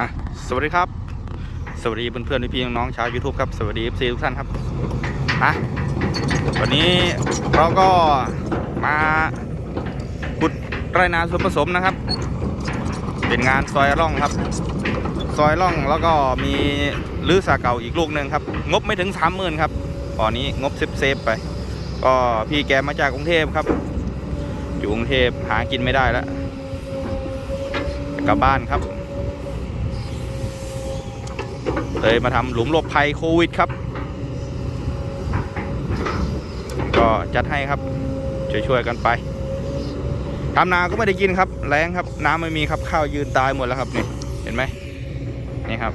อะสวัสดีครับ สวัสดีเพื่อนๆพี่ๆน้องๆชาว YouTube ครับ สวัสดี FC ทุกท่านครับอะวันนี้เราก็มาขุดไรนาส่วนผสมนะครับ เป็นงานซอยร่องครับ ซอยร่องแล้วก็มีลื้อสาเก่าอีกลูกหนึ่งครับ งบไม่ถึงสามหมื่นครับตอนนี้งบเซฟเซฟๆไป ก็พี่แกมาจากกรุงเทพครับ อยู่กรุงเทพหากินไม่ได้แล้วกลับบ้านครับ เลยมาทำหลุมหลบภัยโควิดครับ ก็จัดให้ครับ ช่วยๆกันไปทำนาก็ไม่ได้กินครับ แรงครับ น้ำไม่มีครับข้าวยืนตายหมดแล้วครับนี่เห็นไหมนี่ครับ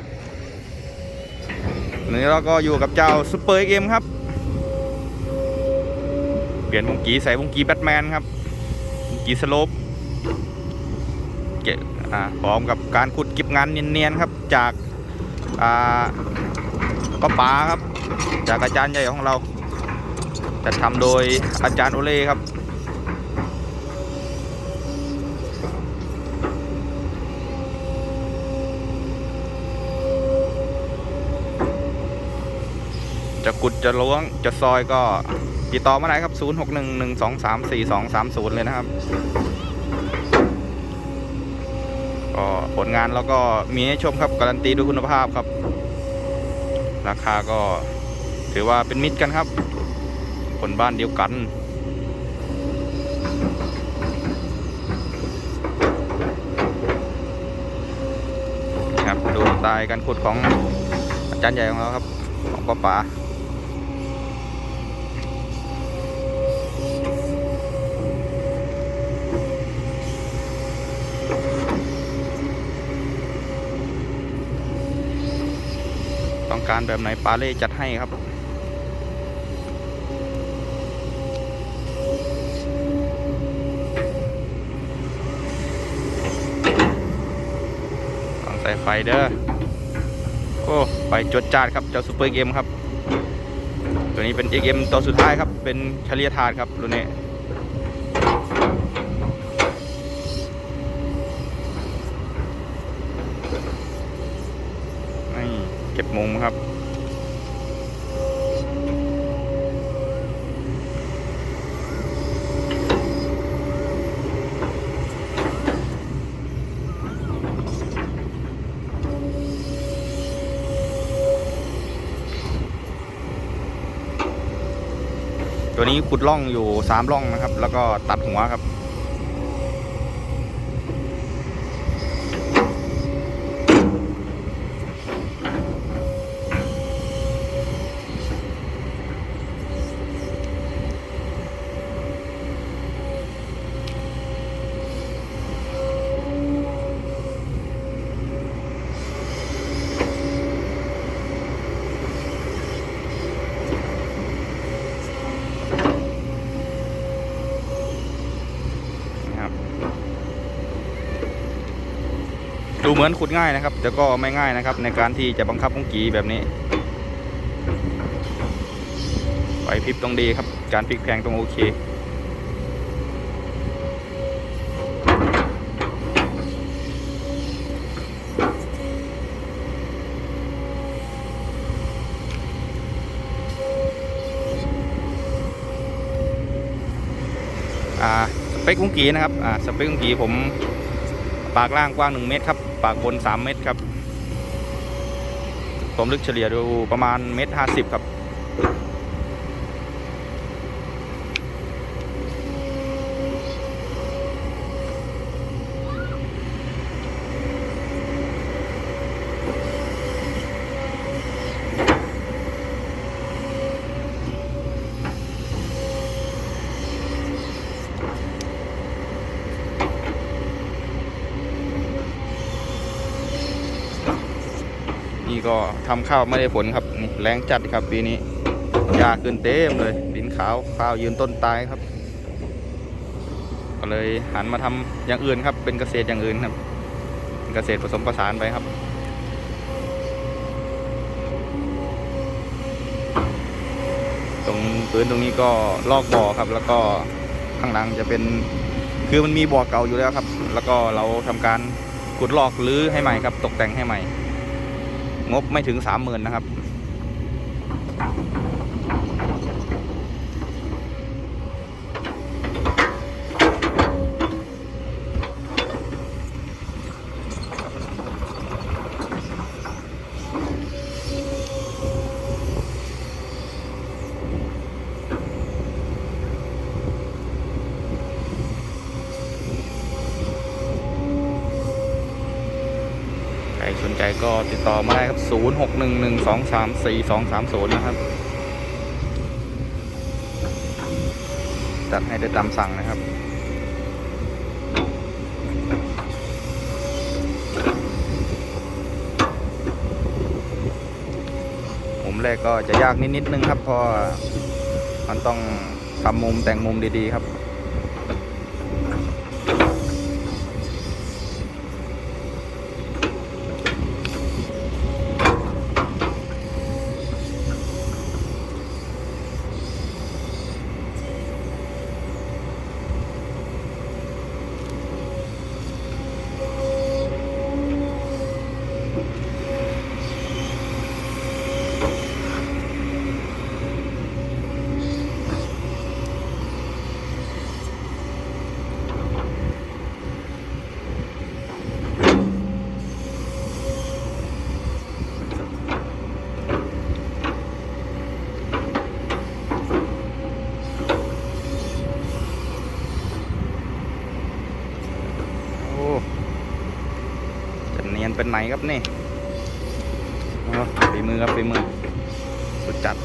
นี่เราก็อยู่กับเจ้าซูเปอร์เกมครับ เปลี่ยนวงกีใส่วงกีแบทแมนครับวงกีสโลปเกะอ่าพร้อมกับการขุดเก็บงานเนียนๆครับ จาก อ่าก็ป๋าครับ จากอาจารย์ใหญ่ของเราจะทำโดยอาจารย์โอเล่ครับจะกุดจะล้วงจะซอยก็ติดต่อมาได้ครับ 0 6 1 1 2 3 4 2 3 0 เลยนะครับ ก็ผลงานเราก็มีให้ชมครับการันตีด้วยคุณภาพครับ ราคาก็ถือว่าเป็นมิตรกันครับ คนบ้านเดียวกันครับดูสไตล์การขุดของอาจารย์ใหญ่ของเราครับของป้าป๋า การแบบไหนปาเล่จัดให้ครับต้องใส่ไฟเด้อ โอ้ไฟจดจาดครับ เจ้าซูเปอร์เกมครับ ตัวนี้เป็น XM ตัวสุดท้ายครับ เป็นเฉลียถาดครับรุ่นนี้ นี่ เก็บมุมครับ ตัวนี้ขุดร่องอยู่สามร่องนะครับ แล้วก็ตัดหัวครับนะครับ เหมือนขุดง่ายนะครับ แต่ก็ไม่ง่ายนะครับ ในการที่จะบังคับวงกีแบบนี้ไฟพริบต้องดีครับ การพลิกแพงต้องโอเคอ่าสเปควงกีนะครับอ่าสเปควงกีผม ปากล่างกว้าง 1 เมตรครับ ปากบน 3 เมตรครับความลึกเฉลี่ยดูประมาณเมตรห้าสิบครับ ก็ทำข้าวไม่ได้ผลครับแรงจัดครับปีนี้หญ้าขึ้นเต็มเลยดินขาวข้าวยืนต้นตายครับ ก็เลยหันมาทำอย่างอื่นครับ เป็นเกษตรอย่างอื่นครับเกษตรผสมผสานไปครับตรงพื้นตรงนี้ก็ลอกบ่อครับ แล้วก็ข้างหลังจะเป็น คือมันมีบ่อเก่าอยู่แล้วครับ แล้วก็เราทำการขุดลอกหรือให้ใหม่ครับ ตกแต่งให้ใหม่ งบไม่ถึงสามหมื่นนะครับ รสนใจก็ติดต่อมาได้ครับ 0 6 1 1 2 3 4 2 3 0 นะครับ จัดให้ได้ตามสั่งนะครับมุมแรกก็จะยากนิดๆนึงครับเพราะมันต้องทำมุมแต่งมุมดีๆครับ โอ้จะ เป็นไหนครับนี่ฝีมือครับฝีมือ สุดจัด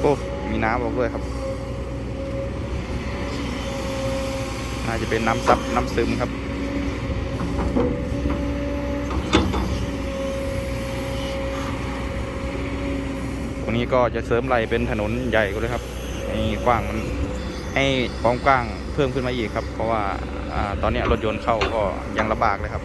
โอ้ มีน้ำบอกด้วยครับ น่าจะเป็นน้ำซับน้ำซึมครับ ตรงนี้ก็จะเสริมไหลเป็นถนนใหญ่ก็เลยครับให้กว้างมันให้ความกว้างเพิ่มขึ้นมาอีกครับ เพราะว่าอาตอนนี้รถยนต์เข้าก็ยังลำบากเลยครับ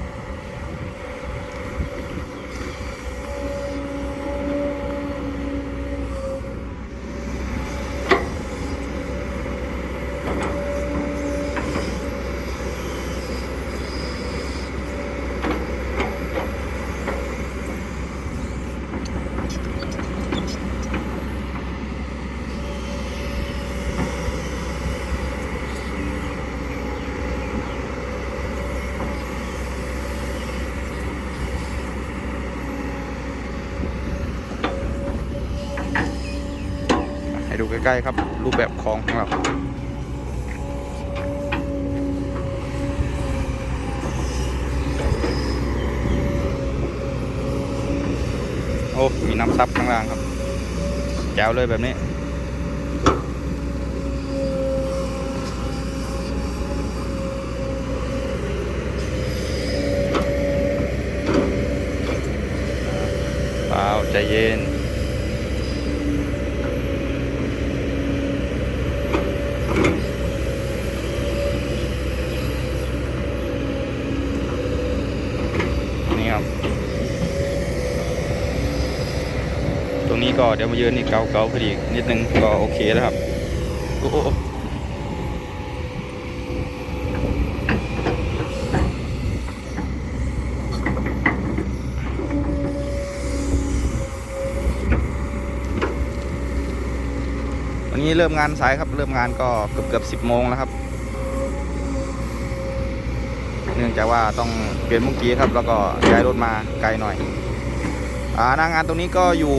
ใกล้ๆครับ รูปแบบของของเราโอ้มีน้ำซับข้างล่างครับแจ๋วเลยแบบนี้เปล่าใจเย็นครับ ตรงนี้ ก็เดี๋ยวมายืนนี่เกาเกาพอดีนิดนึงก็โอเคแล้วครับโอ้โวันนี้เริ่มงานสายครับ เริ่มงานก็เกือบเกือบสิบโมงแล้วครับ เนื่องจากว่าต้องเปลี่ยนมุ้งกี้ครับ แล้วก็ย้ายรถมาไกลหน่อย นางงานตรงนี้ก็อยู่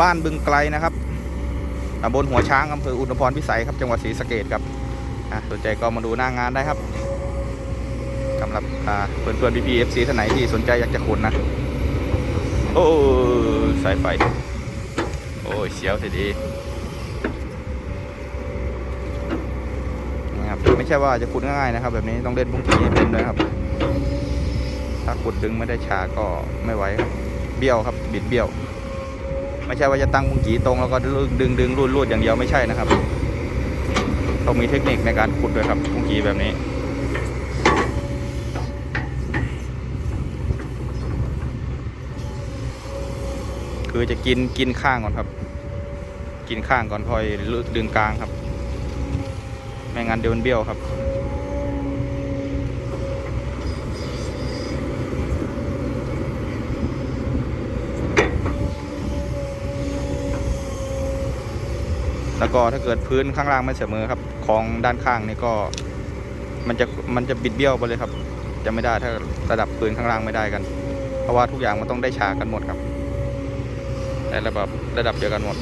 บ้านบึงไกลนะครับตำบลหัวช้างอำเภออุทุมพรพิสัยครับจังหวัดศรีสะเกดครับสนใจก็มาดูหน้างงานได้ครับสำหรับเพื่อนเพื่อนพีพีเอฟซีท่านไหนที่สนใจอยากจะขุนนะ โอ้สายไฟ โอ้ยเสียวสีดีนะครับไม่ใช่ว่าจะขุดง่ายๆนะครับ แบบนี้ต้องเล่นมุ้งกี้ให้เป็นด้วยครับ ถ้าขุดดึงไม่ได้ฉาก็ไม่ไหวครับ เบี้ยวครับ บิดเบี้ยว ไม่ใช่ว่าจะตั้งมุงกีตรงแล้วก็ดึงดึงดึงรูดรูดอย่างเดียวไม่ใช่นะครับ ต้องมีเทคนิคในการขุดด้วยครับมุงกีแบบนี้คือจะกินกินข้างก่อนครับ กินข้างก่อนค่อยดึงกลางครับ ไม่งั้นเดี๋ยวมันเบี้ยวครับ แล้วก็ถ้าเกิดพื้นข้างล่างไม่เสมอครับของด้านข้างนี่ก็มันจะมันจะบิดเบี้ยวไปเลยครับ จะไม่ได้ถ้าระดับพื้นข้างล่างไม่ได้กัน เพราะว่าทุกอย่างมันต้องได้ฉากกันหมดครับแต่ระดับระดับเดียวกันหมด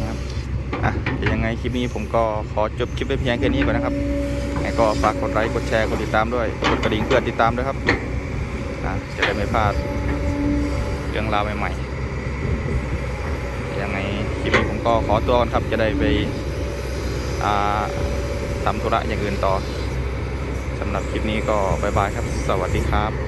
นะครับอะเดี๋ยวยังไงค ลิปนี้ผมก็ขอจบคลิปไปเพียงแค่นี้ก่อนนะครับยังไงก็ฝากกดไลค์ กดแชร์ กดติดตามด้วย กดกระดิ่งเพื่อติดตามด้วยครับนะจะได้ไม่พลาดเรื่องราวใหม่ๆ ยังไงคลิปนี้ผมก็ขอตัวก่อนครับ จะได้ไปทำธุระอย่างอื่นต่อสำหรับคลิปนี้ก็บายบายครับ สวัสดีครับ